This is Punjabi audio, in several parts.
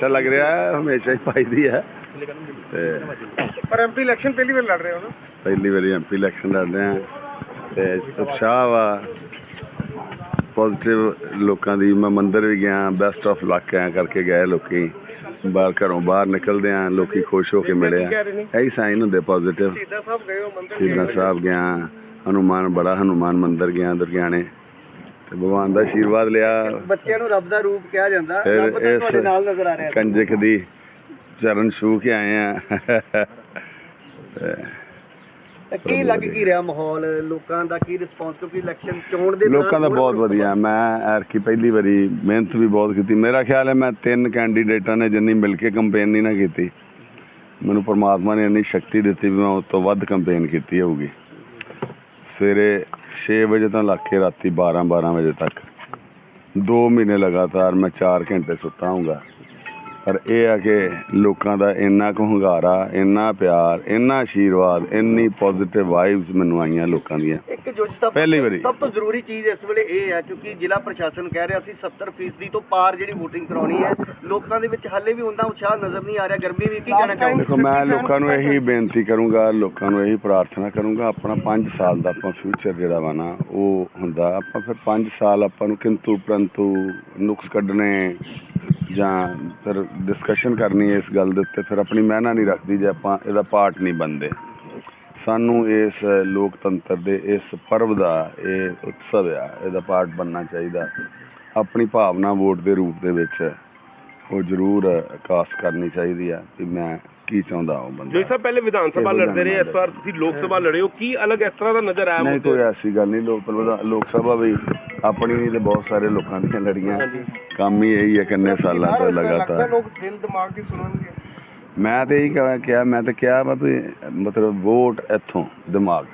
ਅੱਛਾ ਲੱਗ ਰਿਹਾ ਹੈ ਹਮੇਸ਼ਾ ਹੀ ਪਾਈਦੀ ਹੈ ਤੇ ਪਰ ਐਮਪੀ ਇਲੈਕਸ਼ਨ ਪਹਿਲੀ ਵਾਰ ਲੜ ਰਹੇ ਹੋ ਨਾ ਪਹਿਲੀ ਵਾਰੀ ਐਮਪੀ ਇਲੈਕਸ਼ਨ ਲੜਦੇ ਆ ਤੇ ਉਤਸ਼ਾਹ ਵਾ ਪੋਜ਼ਿਟਿਵ ਲੋਕਾਂ ਦੀ ਮੈਂ ਮੰਦਿਰ ਵੀ ਗਿਆ ਬੈਸਟ ਆਫ ਲੱਕ ਐ ਕਰਕੇ ਗਏ ਲੋਕੀ ਬਾਹਰ ਘਰੋਂ ਬਾਹਰ ਨਿਕਲਦੇ ਆ ਲੋਕੀ ਖੁਸ਼ ਹੋ ਕੇ ਮਿਲੇ ਆ ਇਹੀ ਸਾਈਨ ਹੁੰਦੇ ਪੋਜ਼ਿਟਿਵ ਸ਼ਹੀਦਾਂ ਸਾਹਿਬ ਗਏ ਹੋ ਮੰਦਿਰ ਸ਼ਹੀਦਾਂ ਸਾਹਿਬ ਗਿਆ ਹਨੂਮਾਨ ਬੜਾ ਹਨੂਮਾਨ ਮੰਦਿਰ ਗਿਆ ਦੁਰਗਿਆਣੇ ਤੇ ਭਗਵਾਨ ਦਾ ਆਸ਼ੀਰਵਾਦ ਲਿਆ। ਬੱਚਿਆਂ ਨੂੰ ਰੱਬ ਦਾ ਰੂਪ ਕਿਹਾ ਜਾਂਦਾ। ਰੱਬ ਤਾਂ ਤੁਹਾਡੇ ਨਾਲ ਨਜ਼ਰ ਆ ਰਿਹਾ। ਕੰਜਕ ਦੀ ਚਰਨ ਛੂ ਕੇ ਆਏ ਆ। ਕੀ ਲੱਗ ਕੀ ਰਿਹਾ ਮਾਹੌਲ? ਲੋਕਾਂ ਦਾ ਕੀ ਰਿਸਪੌਂਸ ਕਿਉਂਕਿ ਇਲੈਕਸ਼ਨ ਚੋਣ ਦੇ ਲੋਕਾਂ ਦਾ ਬਹੁਤ ਵਧੀਆ। ਮੈਂ ਐਰਕੀ ਪਹਿਲੀ ਵਾਰੀ ਮਿਹਨਤ ਵੀ ਬਹੁਤ ਕੀਤੀ। ਮੇਰਾ ਖਿਆਲ ਹੈ ਮੈਂ ਤਿੰਨ ਕੈਂਡੀਡੇਟਾਂ ਨੇ ਜਿੰਨੀ ਮਿਲ ਕੇ ਕੰਪੇਨ ਨਹੀਂ ਨਾ ਕੀਤੀ। ਮੈਨੂੰ ਪਰਮਾਤਮਾ ਨੇ ਇੰਨੀ ਸ਼ਕਤੀ ਦਿੱਤੀ ਵੀ ਮੈਂ ਉਸ ਤੋਂ ਵੱਧ ਕੰਪੇਨ ਕੀਤੀ ਹੋਊਗੀ। ਸਵੇਰੇ 6 ਵਜੇ ਤੋਂ ਲਾ ਕੇ ਰਾਤੀ 12 12 ਵਜੇ ਤੱਕ। 2 ਮਹੀਨੇ ਲਗਾਤਾਰ ਮੈਂ 4 ਘੰਟੇ ਸੁੱਤਾ ਹੂੰਗਾ ਪਰ ਇਹ ਆ ਕਿ ਲੋਕਾਂ ਦਾ ਇੰਨਾ ਕੁ ਹੁੰਗਾਰਾ ਇੰਨਾ ਪਿਆਰ ਇੰਨਾ ਆਸ਼ੀਰਵਾਦ ਇੰਨੀ ਪੋਜ਼ਿਟਿਵ ਵਾਈਬਸ ਮੈਨੂੰ ਆਈਆਂ ਲੋਕਾਂ ਦੀਆਂ ਇੱਕ ਜੋ ਸਭ ਪਹਿਲੀ ਵਾਰੀ। ਸਭ ਤੋਂ ਜ਼ਰੂਰੀ ਚੀਜ਼ ਇਸ ਵੇਲੇ ਇਹ ਹੈ ਕਿਉਂਕਿ ਜ਼ਿਲ੍ਹਾ ਪ੍ਰਸ਼ਾਸਨ ਕਹਿ ਰਿਹਾ ਸੀ 70% ਤੋਂ ਪਾਰ ਜਿਹੜੀ VOTING ਕਰਾਉਣੀ ਹੈ ਲੋਕਾਂ ਦੇ ਵਿੱਚ ਹਾਲੇ ਵੀ ਹੁੰਦਾ ਉਤਸ਼ਾਹ ਨਜ਼ਰ ਨਹੀਂ ਆ ਰਿਹਾ ਗਰਮੀ ਵੀ ਕੀ ਕਹਿਣਾ ਚਾਹੋਗੇ ਦੇਖੋ ਮੈਂ ਲੋਕਾਂ ਨੂੰ ਇਹੀ ਬੇਨਤੀ ਕਰੂੰਗਾ ਲੋਕਾਂ ਨੂੰ ਇਹੀ ਪ੍ਰਾਰਥਨਾ ਕਰੂੰਗਾ ਆਪਣਾ 5 ਸਾਲ ਦਾ ਆਪਾਂ ਫਿਊਚਰ ਜਿਹੜਾ ਵਾ ਨਾ ਉਹ ਹੁੰਦਾ ਆਪਾਂ ਫਿਰ 5 ਸਾਲ ਆਪਾਂ ਨੂੰ ਕਿੰਤੂ ਪਰੰਤੂ ਨੁਕਸ ਕੱਢਣੇ ਜਾਂ ਫਿਰ ਡਿਸਕਸ਼ਨ ਕਰਨੀ ਇਸ ਗੱਲ ਦੇ ਉੱਤੇ, ਫਿਰ ਆਪਣੀ ਮਹਿਨਾ ਨਹੀਂ ਰੱਖਦੀ ਜੇ ਆਪਾਂ ਇਹਦਾ ਪਾਰਟ ਨਹੀਂ ਬਣਦੇ। ਸਾਨੂੰ ਇਸ ਲੋਕਤੰਤਰ ਦੇ, ਇਸ ਪਰਵ ਦਾ, ਇਹ ਉਤਸਵ ਆ, ਇਹਦਾ ਪਾਰਟ ਬਣਨਾ ਚਾਹੀਦਾ। ਆਪਣੀ ਭਾਵਨਾ ਵੋਟ ਦੇ ਰੂਪ ਦੇ ਵਿੱਚ। ਉਹ ਜ਼ਰੂਰ ਕਾਸਟ ਕਰਨੀ ਚਾਹੀਦੀ ਆ ਕਿ ਮੈਂ ਕੀ ਚਾਹੁੰਦਾ ਹਾਂ ਬੰਦਾ। ਜੋ ਸਾਹਿਬ ਪਹਿਲੇ ਵਿਧਾਨ ਸਭਾ ਲੜਦੇ ਰਹੇ ਇਸ ਵਾਰ ਤੁਸੀਂ ਲੋਕ ਸਭਾ ਲੜੇ ਹੋ ਕੀ ਅਲੱਗ ਇਸ ਤਰ੍ਹਾਂ ਦਾ ਨਜ਼ਰ ਆਇਆ ਨਹੀਂ? ਕੋਈ ਐਸੀ ਗੱਲ ਨਹੀਂ ਲੋਕ ਲੋਕ ਸਭਾ ਵੀ ਆਪਣੀ ਨਹੀਂ ਤੇ ਬਹੁਤ ਸਾਰੇ ਲੋਕਾਂ ਦੀਆਂ ਲੜੀਆਂ। ਕੰਮ ਹੀ ਇਹੀ ਹੈ ਕਿੰਨੇ ਸਾਲਾਂ ਤੋਂ ਲਗਾਤਾਰ। ਲੋਕ ਦਿਲ ਦਿਮਾਗ ਦੀ ਸੁਣਨਗੇ। ਮੈਂ ਤੇ ਇਹੀ ਕਿਹਾ ਕਿਹਾ ਮੈਂ ਤੇ ਕਿਹਾ ਮਤਲਬ ਵੋਟ ਇੱਥੋਂ ਦਿਮਾਗ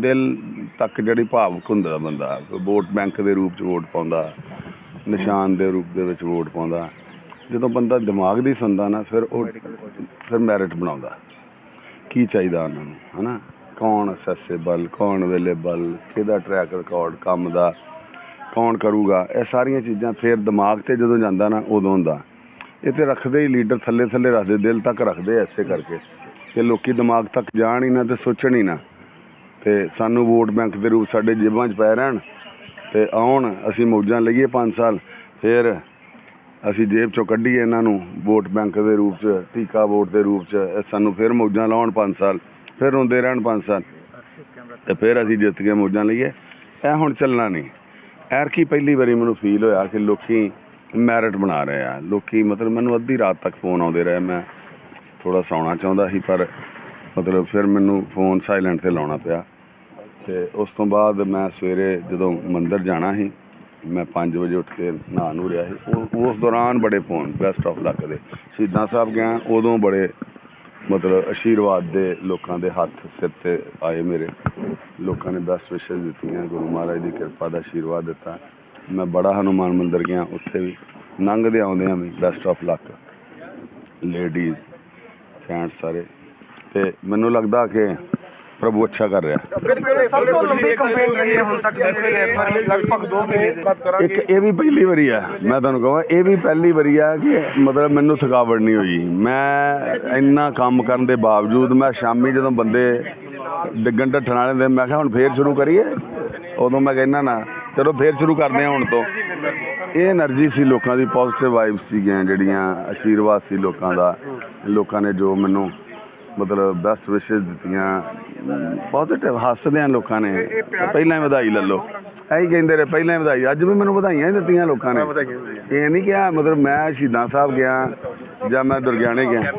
ਦਿਲ ਤੱਕ ਜਿਹੜੀ ਭਾਵੁਕ ਹੁੰਦਾ ਬੰਦਾ ਵੋਟ ਬੈਂਕ ਦੇ ਰੂਪ ਚ ਵੋਟ ਪਾਉਂਦਾ ਨਿਸ਼ਾਨ ਦੇ ਰੂਪ ਦੇ ਵਿੱਚ ਵੋਟ ਪਾਉਂਦਾ ਜਦੋਂ ਬੰਦਾ ਦਿਮਾਗ ਦੀ ਸੁਣਦਾ ਨਾ, ਫਿਰ ਉਹ ਫਿਰ ਮੈਰਿਟ ਬਣਾਉਂਦਾ। ਕੀ ਚਾਹੀਦਾ ਉਹਨਾਂ ਨੂੰ, ਹਨਾ? ਕੌਣ ਅਸੈਸੇਬਲ ਕੌਣ ਅਵੇਲੇਬਲ ਕਿਹਦਾ ਟਰੈਕ ਰਿਕਾਰਡ ਕੰਮ ਦਾ, ਕੌਣ ਕਰੂਗਾ? ਇਹ ਸਾਰੀਆਂ ਚੀਜ਼ਾਂ ਫਿਰ ਦਿਮਾਗ ਤੇ ਜਦੋਂ ਜਾਂਦਾ ਨਾ, ਉਦੋਂ ਹੁੰਦਾ। ਇਹ ਤੇ ਰੱਖਦੇ ਹੀ ਲੀਡਰ ਥੱਲੇ ਥੱਲੇ ਰੱਖਦੇ, ਦਿਲ ਤੱਕ ਰੱਖਦੇ ਆ ਐਸੇ ਕਰਕੇ। ਕਿ ਲੋਕੀ ਦਿਮਾਗ ਤੱਕ ਜਾਣ ਹੀ ਨਾ ਤੇ ਸੋਚਣ ਹੀ ਨਾ, ਤੇ ਸਾਨੂੰ ਵੋਟ ਬੈਂਕ ਦੇ ਰੂਪ ਸਾਡੇ ਜੇਬਾਂ 'ਚ ਪੈ ਰਹਿਣ, ਤੇ ਆਉਣ, ਅਸੀਂ ਮੌਜਾਂ ਲਈਏ 5 ਸਾਲ, ਫਿਰ ਅਸੀਂ ਜੇਬ 'ਚੋਂ ਕੱਢੀਏ ਇਹਨਾਂ ਨੂੰ ਵੋਟ ਬੈਂਕ ਦੇ ਰੂਪ 'ਚ, ਟੀਕਾ ਵੋਟ ਦੇ ਰੂਪ 'ਚ, ਇਹ ਸਾਨੂੰ ਫਿਰ ਮੌਜਾਂ ਲਾਉਣ 5 ਸਾਲ, ਫਿਰ ਰੋਂਦੇ ਰਹਿਣ 5 ਸਾਲ। ਤੇ ਫਿਰ ਅਸੀਂ ਜਿੱਤ ਕੇ ਮੌਜਾਂ ਲਈਏ। ਇਹ ਹੁਣ ਚੱਲਣਾ ਨਹੀਂ। ਐਰ ਕੀ ਪਹਿਲੀ ਵਾਰੀ ਮੈਨੂੰ ਫੀਲ ਹੋਇਆ ਕਿ ਲੋਕੀ ਮੈਰਿਟ ਬਣਾ ਰਹੇ ਆ। ਲੋਕੀ ਮਤਲਬ ਮੈਨੂੰ ਅੱਧੀ ਰਾਤ ਤੱਕ ਫੋਨ ਆਉਂਦੇ ਰਹੇ। ਮੈਂ ਥੋੜਾ ਸੌਣਾ ਚਾਹੁੰਦਾ ਸੀ, ਪਰ ਮਤਲਬ ਫਿਰ ਮੈਨੂੰ ਫੋਨ ਸਾਇਲੈਂਟ ਤੇ ਲਾਉਣਾ ਪਿਆ। ਤੇ ਉਸ ਤੋਂ ਬਾਅਦ ਮੈਂ ਸਵੇਰੇ ਜਦੋਂ ਮੰਦਰ ਜਾਣਾ ਸੀ ਮੈਂ 5 ਵਜੇ ਉੱਠ ਕੇ ਨਹਾ ਨੂੰ ਰਿਹਾ ਸੀ। ਉਹ- ਉਸ ਦੌਰਾਨ ਬੜੇ ਫੋਨ ਬੈਸਟ ਆਫ ਲੱਕ ਦੇ। ਸ਼ਹੀਦਾਂ ਸਾਹਿਬ ਗਿਆ, ਉਦੋਂ ਬੜੇ ਮਤਲਬ ਆਸ਼ੀਰਵਾਦ ਦੇ ਲੋਕਾਂ ਦੇ ਹੱਥ, ਸਿਰ ਤੇ ਆਏ ਮੇਰੇ। ਲੋਕਾਂ ਨੇ ਬੈਸਟ ਵਿਸ਼ੇਸ ਦਿੱਤੀਆਂ, ਗੁਰੂ ਮਹਾਰਾਜ ਦੀ ਕਿਰਪਾ ਦਾ ਆਸ਼ੀਰਵਾਦ ਦਿੱਤਾ। ਮੈਂ ਬੜਾ ਹਨੂਮਾਨ ਮੰਦਿਰ ਗਿਆ, ਉੱਥੇ ਵੀ ਲੰਘਦੇ ਆਉਂਦੇ ਆ ਵੀ best of luck ladies gents ਸਾਰੇ। ਤੇ ਮੈਨੂੰ ਲੱਗਦਾ ਕਿ ਪ੍ਰਭੂ ਅੱਛਾ ਕਰ ਰਿਹਾ। ਇੱਕ ਇਹ ਵੀ ਪਹਿਲੀ ਵਾਰੀ ਆ ਮੈਂ ਤੁਹਾਨੂੰ ਕਹਾਂ ਇਹ ਵੀ ਪਹਿਲੀ ਵਾਰੀ ਆ ਕਿ ਮਤਲਬ ਮੈਨੂੰ ਥਕਾਵਟ ਨਹੀਂ ਹੋਈ। ਮੈਂ ਇੰਨਾ ਕੰਮ ਕਰਨ ਦੇ ਬਾਵਜੂਦ ਮੈਂ ਸ਼ਾਮੀ ਜਦੋਂ ਬੰਦੇ ਡਿੱਗਣ ਢੱਠਣ ਵਾਲੇ ਦੇ ਮੈਂ ਕਿਹਾ ਹੁਣ ਫੇਰ ਸ਼ੁਰੂ ਕਰੀਏ? ਉਦੋਂ ਮੈਂ ਕਹਿੰਦਾ ਨਾ ਚਲੋ ਫੇਰ ਸ਼ੁਰੂ ਕਰਦੇ ਹਾਂ ਹੁਣ ਤੋਂ। ਇਹ એનર્ਜੀ ਸੀ ਲੋਕਾਂ ਦੀ ਪੋਜ਼ਿਟਿਵ ਵਾਈਬਸ ਸੀਗੀਆਂ ਜਿਹੜੀਆਂ ਆਸ਼ੀਰਵਾਦ ਸੀ ਲੋਕਾਂ ਦਾ ਲੋਕਾਂ ਨੇ ਜੋ ਮੈਨੂੰ ਮਤਲਬ ਬੈਸਟ ਵਿਸ਼ੇਸ ਦਿੱਤੀਆਂ। ਪੋਜ਼ਿਟਿਵ ਹੱਸਦੇ ਆ ਲੋਕਾਂ ਨੇ। ਪਹਿਲਾਂ ਹੀ ਵਧਾਈ ਲੈ ਲਓ। ਐਂ ਕਹਿੰਦੇ ਰਹੇ ਪਹਿਲਾਂ ਹੀ ਵਧਾਈ। ਅੱਜ ਵੀ ਮੈਨੂੰ ਵਧਾਈਆਂ ਹੀ ਦਿੱਤੀਆਂ ਲੋਕਾਂ ਨੇ। ਇਹ ਨਹੀਂ ਕਿਹਾ ਮਤਲਬ ਮੈਂ ਸ਼ਹੀਦਾਂ ਸਾਹਿਬ ਗਿਆ ਜਾਂ ਮੈਂ ਦੁਰਗਿਆਣੇ ਗਿਆ।